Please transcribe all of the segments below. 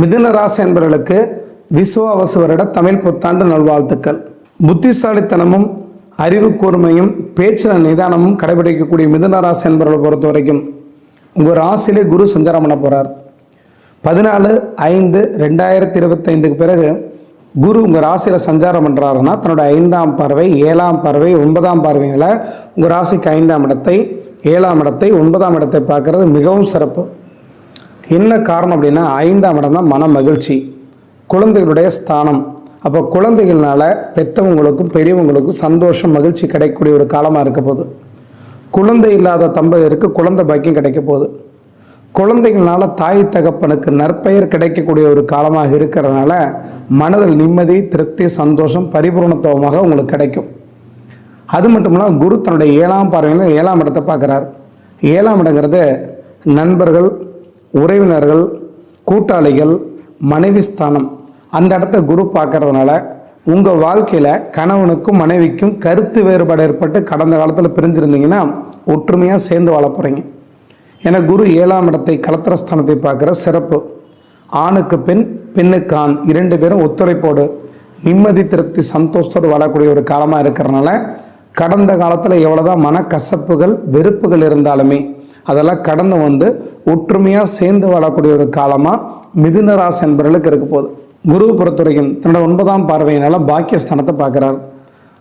மிதுன ராசி என்பவர்களுக்கு விசுவாவசு வருட தமிழ் புத்தாண்டு நல்வாழ்த்துக்கள். புத்திசாலித்தனமும் அறிவு கூர்மையும் பேச்சில் நிதானமும் கடைபிடிக்கக்கூடிய மிதுன ராசி என்பவர்களை பொறுத்த வரைக்கும் உங்கள் ராசியிலே குரு சஞ்சாரம் பண்ண போகிறார் பதினாலு ஐந்து ரெண்டாயிரத்தி இருபத்தைந்துக்கு பிறகு குரு உங்கள் ராசியில் சஞ்சாரம் பண்ணுறாருன்னா தன்னோட ஐந்தாம் பார்வை ஏழாம் பார்வை ஒன்பதாம் பார்வைகளை உங்கள் ராசிக்கு ஐந்தாம் இடத்தை ஏழாம் இடத்தை ஒன்பதாம் இடத்தை பார்க்கறது மிகவும் சிறப்பு. என்ன காரணம் அப்படின்னா ஐந்தாம் இடம் தான் மன மகிழ்ச்சி. குழந்தைகளுடைய ஸ்தானம். அப்போ குழந்தைகள்னால பெற்றவங்களுக்கும் பெரியவங்களுக்கும் சந்தோஷம் மகிழ்ச்சி கிடைக்கக்கூடிய ஒரு காலமாக இருக்க போகுது. குழந்தை இல்லாத தம்பதியருக்கு குழந்தை பாக்கியம் கிடைக்க போகுது. குழந்தைகள்னால தாய் தகப்பனுக்கு நற்பெயர் கிடைக்கக்கூடிய ஒரு காலமாக இருக்கிறதுனால மனதில் நிம்மதி திருப்தி சந்தோஷம் பரிபூர்ணத்துவமாக உங்களுக்கு கிடைக்கும். அது மட்டும் இல்லாமல் குரு தன்னுடைய ஏழாம் பார்வையில் ஏழாம் இடத்தை பார்க்குறார். ஏழாம் இடங்கிறது நண்பர்கள் உறவினர்கள் கூட்டாளிகள் மனைவி ஸ்தானம் அந்த இடத்த குரு பார்க்கறதுனால உங்கள் வாழ்க்கையில் கணவனுக்கும் மனைவிக்கும் கருத்து வேறுபாடு ஏற்பட்டு கடந்த காலத்தில் பிரிஞ்சிருந்தீங்கன்னா ஒற்றுமையாக சேர்ந்து வாழ போகிறீங்க ஏன்னா குரு ஏழாம் இடத்தை கலத்திரஸ்தானத்தை பார்க்குற சிறப்பு. ஆணுக்கு பெண் பெண்ணுக்கு ஆண் இரண்டு பேரும் ஒத்துழைப்போடு நிம்மதி திருப்தி சந்தோஷத்தோடு வாழக்கூடிய ஒரு காலமாக இருக்கிறனால கடந்த காலத்தில் எவ்வளோதான் மனக்கசப்புகள் வெறுப்புகள் இருந்தாலுமே அதெல்லாம் கடந்து வந்து ஒற்றுமையாக சேர்ந்து வாழக்கூடிய ஒரு காலமாக மிதுன ராசி என்பவர்களுக்கு இருக்க போகுது. குரு பொறுத்த தன்னோட ஒன்பதாம் பார்வையினால பாக்கியஸ்தானத்தை பார்க்குறார்.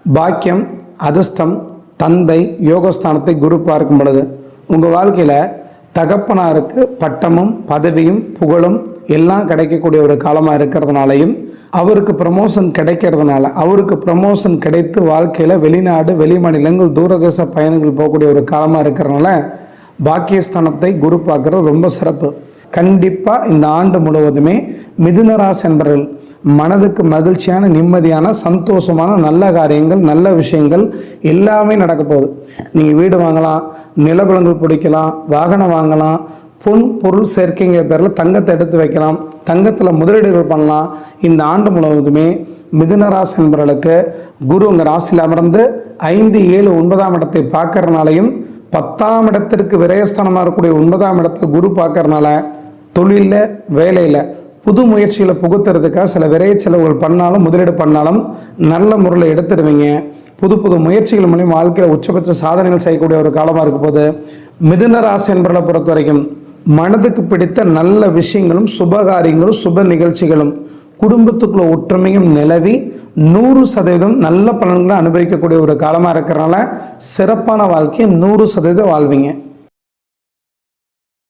பாக்கியம் அதிர்ஷ்டம் தந்தை யோகஸ்தானத்தை குரு பார்க்கும் பொழுது உங்கள் வாழ்க்கையில் தகப்பனாருக்கு பட்டமும் பதவியும் புகழும் எல்லாம் கிடைக்கக்கூடிய ஒரு காலமாக இருக்கிறதுனாலையும் அவருக்கு ப்ரமோஷன் கிடைக்கிறதுனால அவருக்கு ப்ரமோஷன் கிடைத்து வாழ்க்கையில் வெளிநாடு வெளிமாநிலங்கள் தூரதேச பயணங்கள் போகக்கூடிய ஒரு காலமாக இருக்கிறதுனால பாக்கியஸ்தானத்தை குரு பார்க்கறது ரொம்ப சிறப்பு. கண்டிப்பாக இந்த ஆண்டு முழுவதுமே மிதுனராசி என்பவர்கள் மனதுக்கு மகிழ்ச்சியான நிம்மதியான சந்தோஷமான நல்ல காரியங்கள் நல்ல விஷயங்கள் எல்லாமே நடக்க போகுது. நீங்கள் வீடு வாங்கலாம் நிலபலங்கள் பிடிக்கலாம் வாகனம் வாங்கலாம் பொன் பொருள் சேர்க்கைங்கிற பேரில் தங்கத்தை எடுத்து வைக்கலாம் தங்கத்தில் முதலீடுகள் பண்ணலாம். இந்த ஆண்டு முழுவதுமே மிதுனராசி என்பவர்களுக்கு குரு உங்கள் ராசியில் அமர்ந்து ஐந்து ஏழு ஒன்பதாம் இடத்தை பார்க்கறனாலையும் பத்தாம் இடத்திற்கு விரயஸ்தானமாக இருக்கக்கூடிய ஒன்பதாம் இடத்தை குரு பார்க்கறனால தொழிலில் வேலையில் புது முயற்சிகளை புகுத்துறதுக்காக சில விரைய செலவுகள் பண்ணாலும் முதலீடு பண்ணாலும் நல்ல முறையில் எடுத்துடுவீங்க. புது புது முயற்சிகள் மூலியம் வாழ்க்கையில் உச்சபட்ச சாதனைகள் செய்யக்கூடிய ஒரு காலமாக இருக்க போது மிதுன ராசி என்பவர்களை பொறுத்த வரைக்கும் மனதுக்கு பிடித்த நல்ல விஷயங்களும் சுபகாரியங்களும் சுப நிகழ்ச்சிகளும் குடும்பத்துக்குள்ள ஒற்றுமையும் நிலவி நூறு சதவீதம் நல்ல பலன்களை அனுபவிக்கக்கூடிய ஒரு காலமாக இருக்கிறனால சிறப்பான வாழ்க்கையை நூறு சதவீதம் வாழ்வீங்க.